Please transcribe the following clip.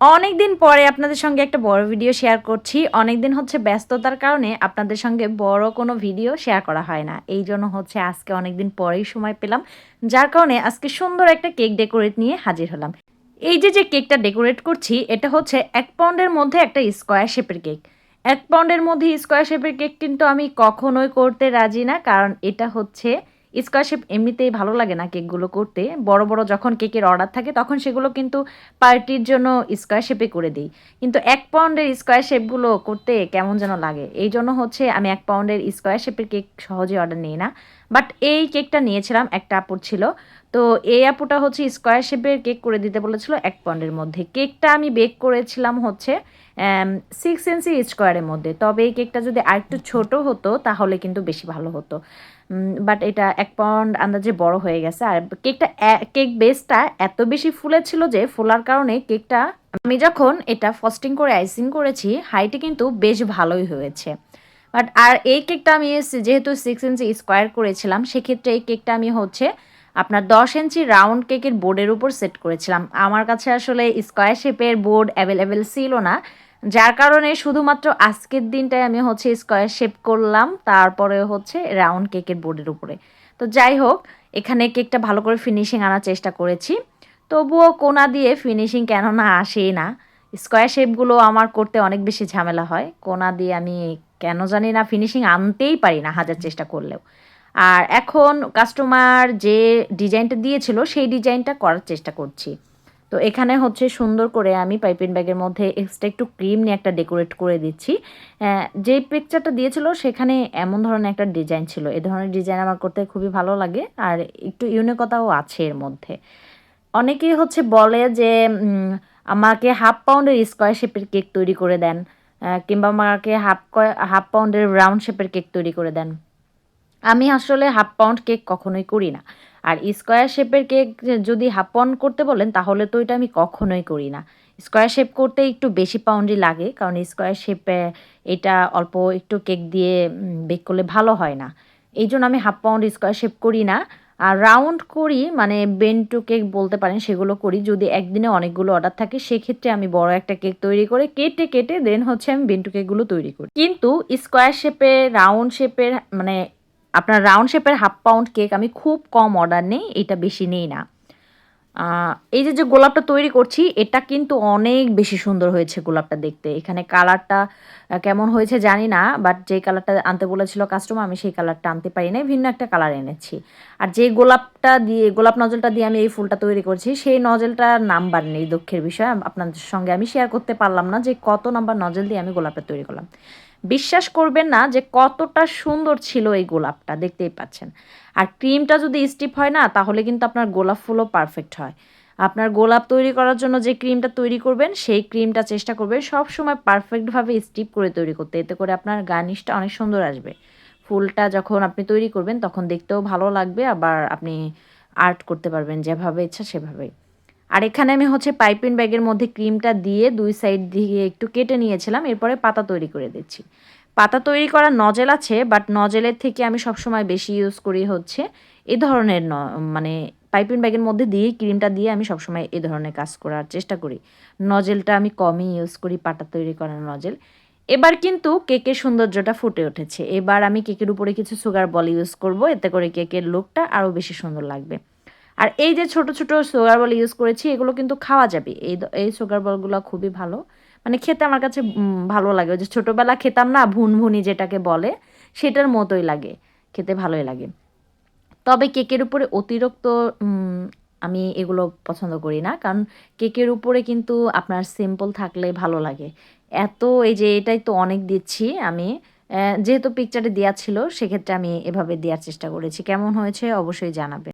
অনেক দিন পরে আপনাদের সঙ্গে একটা বড় ভিডিও শেয়ার করছি। অনেক দিন হচ্ছে ব্যস্ততার কারণে আপনাদের সঙ্গে বড় কোনো ভিডিও শেয়ার করা হয় না। এই জন্য হচ্ছে আজকে অনেক দিন পরেই সময় পেলাম। যার কারণে আজকে সুন্দর একটা কেক ডেকোরেট নিয়ে হাজির হলাম। এই যে যে কেকটা ডেকোরেট করছি, এটা হচ্ছে এক পাউন্ডের মধ্যে একটা স্কোয়ার শেপের কেক। এক পাউন্ডের মধ্যে স্কোয়ার শেপের কেক কিন্তু আমি কখনোই করতে রাজি না, কারণ এটা হচ্ছে স্কোয়ার শেপ এমনিতেই ভালো লাগে না কেকগুলো করতে। বড় বড় যখন কেকের অর্ডার থাকে তখন সেগুলো কিন্তু পার্টির জন্য স্কোয়ার শেপে করে দিই। কিন্তু এক পাউন্ডের স্কোয়ার করতে কেমন যেন লাগে। এই জন্য হচ্ছে আমি এক পাউন্ডের স্কোয়ার কেক সহজে অর্ডার নিই না। বাট এই কেকটা নিয়েছিলাম একটা আপুর ছিল। তো এই আপুটা হচ্ছে স্কোয়ার শেপের কেক করে দিতে বলেছিল এক পাউন্ডের মধ্যে। কেকটা আমি বেক করেছিলাম হচ্ছে সিক্স ইঞ্চি স্কোয়ারের মধ্যে। তবে এই কেকটা যদি আরেকটু ছোট হতো তাহলে কিন্তু বেশি ভালো হতো। বাট এটা এক পাউন্ড আন্দাজে বড় হয়ে গেছে। আর কেকটা কেক বেসটা এত বেশি ফুলেছিল যে ফোলার কারণে কেকটা আমি যখন এটা ফস্টিং করে আইসিং করেছি হাইটে কিন্তু বেশ ভালোই হয়েছে। বাট আর এই কেকটা আমি যেহেতু সিক্স ইঞ্চি স্কোয়ার করেছিলাম, সেক্ষেত্রে এই কেকটা আমি হচ্ছে আপনার দশ ইঞ্চি রাউন্ড কেকের বোর্ডের উপর সেট করেছিলাম। আমার কাছে আসলে স্কোয়ার শেপের বোর্ড অ্যাভেলেবেল ছিল না। যার কারণে শুধুমাত্র আজকের দিনটাই আমি হচ্ছে স্কোয়ার শেপ করলাম, তারপরে হচ্ছে রাউন্ড কেকের বোর্ডের উপরে। তো যাই হোক, এখানে কেকটা ভালো করে ফিনিশিং আনার চেষ্টা করেছি। তবুও কোনা দিয়ে ফিনিশিং কেননা আসেই না। স্কোয়ার শেপগুলো আমার করতে অনেক বেশি ঝামেলা হয়। কোনা দিয়ে আমি কেন জানি না ফিনিশিং আনতেই পারি না হাজার চেষ্টা করলেও। আর এখন কাস্টমার যে ডিজাইনটা দিয়েছিল, সেই ডিজাইনটা করার চেষ্টা করছি। তো এখানে হচ্ছে সুন্দর করে আমি পাইপিং ব্যাগের মধ্যে এক্সট্রা একটু ক্রিম নিয়ে একটা ডেকোরেট করে দিচ্ছি। যে পিকচারটা দিয়েছিল, সেখানে এমন ধরনের একটা ডিজাইন ছিল। এ ধরনের ডিজাইন আমার করতে খুবই ভালো লাগে, আর একটু ইউনিকতাও আছে এর মধ্যে। অনেকেই হচ্ছে বলে যে আমাকে হাফ পাউন্ডের স্কোয়ার শেপের কেক তৈরি করে দেন। কিংবা আমাকে হাফ হাফ পাউন্ডের রাউন্ড শেপের কেক তৈরি করে দেন। আমি আসলে হাফ পাউন্ড কেক কখনোই করি না। আর স্কোয়ার শেপের কেক যদি হাফ পাউন্ড করতে বলেন, তাহলে তো এটা আমি কখনোই করি না। স্কোয়ার শেপ করতে একটু বেশি পাউন্ডই লাগে, কারণ স্কোয়ার শেপে এটা অল্প একটু কেক দিয়ে বেক করলে ভালো হয় না। এই জন্য আমি হাফ পাউন্ড স্কোয়ার শেপ করি না। আর রাউন্ড করি মানে বেন্টু কেক বলতে পারেন, সেগুলো করি। যদি একদিনে অনেকগুলো অর্ডার থাকে, সেক্ষেত্রে আমি বড় একটা কেক তৈরি করে কেটে কেটে দেন হচ্ছে আমি বেন্টু কেকগুলো তৈরি করি। কিন্তু স্কোয়ার শেপে রাউন্ড শেপের মানে আপনার রাউন্ড শেপের হাফ পাউন্ড কেক আমি খুব কম অর্ডার নেই, এটা বেশি নেই না। এই যে যে গোলাপটা তৈরি করছি, এটা কিন্তু অনেক বেশি সুন্দর হয়েছে গোলাপটা দেখতে। এখানে কালারটা কেমন হয়েছে জানি না বাট যে কালারটা আনতে বলেছিল কাস্টমার আমি সেই কালারটা আনতে পারি নাই, ভিন্ন একটা কালার এনেছি। আর যে গোলাপটা দিয়ে, গোলাপ নজলটা দিয়ে আমি এই ফুলটা তৈরি করছি, সেই নজলটার নাম্বার নেই দুঃখের বিষয়। আপনাদের সঙ্গে আমি শেয়ার করতে পারলাম না যে কত নাম্বার নজল দিয়ে আমি গোলাপটা তৈরি করলাম। বিশ্বাস করবেন না যে কতটা সুন্দর ছিল এই গোলাপটা, দেখতেই পাচ্ছেন। আর ক্রিমটা যদি স্টিপ হয় না, তাহলে কিন্তু আপনার গোলাপ ফুলও পারফেক্ট হয়। আপনার গোলাপ তৈরি করার জন্য যে ক্রিমটা তৈরি করবেন, সেই ক্রিমটা চেষ্টা করবেন সবসময় পারফেক্টভাবে স্টিপ করে তৈরি করতে। এতে করে আপনার গার্নিশটা অনেক সুন্দর আসবে। ফুলটা যখন আপনি তৈরি করবেন, তখন দেখতেও ভালো লাগবে। আবার আপনি আর্ট করতে পারবেন যেভাবে ইচ্ছা সেভাবে আর এখানে আমি হচ্ছে পাইপিং ব্যাগের মধ্যে ক্রিমটা দিয়ে দুই সাইড দিয়ে একটু কেটে নিয়েছিলাম। এরপরে পাতা তৈরি করে দিচ্ছি। পাতা তৈরি করার নজেল আছে বাট নজেলের থেকে আমি সবসময় বেশি ইউজ করি হচ্ছে এ ধরনের ন মানে পাইপিং ব্যাগের মধ্যে দিয়ে, ক্রিমটা দিয়ে আমি সবসময় এ ধরনের কাজ করার চেষ্টা করি। নজেলটা আমি কমই ইউজ করি, পাতা তৈরি করার নজেল। এবার কিন্তু কেকের সৌন্দর্যটা ফুটে উঠেছে। এবার আমি কেকের উপরে কিছু সুগার বল ইউজ করব, এতে করে কেকের লুকটা আরও বেশি সুন্দর লাগবে। আর এই যে ছোট ছোট সুগার বল ইউজ করেছি, এগুলো কিন্তু খাওয়া যাবে। এই এই সুগার বলগুলো খুবই ভালো। মানে খেতে আমার কাছে ভালো লাগে। ওই যে ছোটোবেলা খেতাম না, ভুনভুনি যেটাকে বলে, সেটার মতোই লাগে। খেতে ভালোই লাগে। তবে কেকের উপরে অতিরিক্ত আমি এগুলো পছন্দ করি না। কারণ কেকের উপরে কিন্তু আপনার সিম্পল থাকলে ভালো লাগে। এত, এই যে এটাই তো অনেক দিচ্ছি আমি। যেহেতু পিকচারে দেওয়া ছিল, সেক্ষেত্রে আমি এভাবে দেওয়ার চেষ্টা করেছি। কেমন হয়েছে অবশ্যই জানাবে।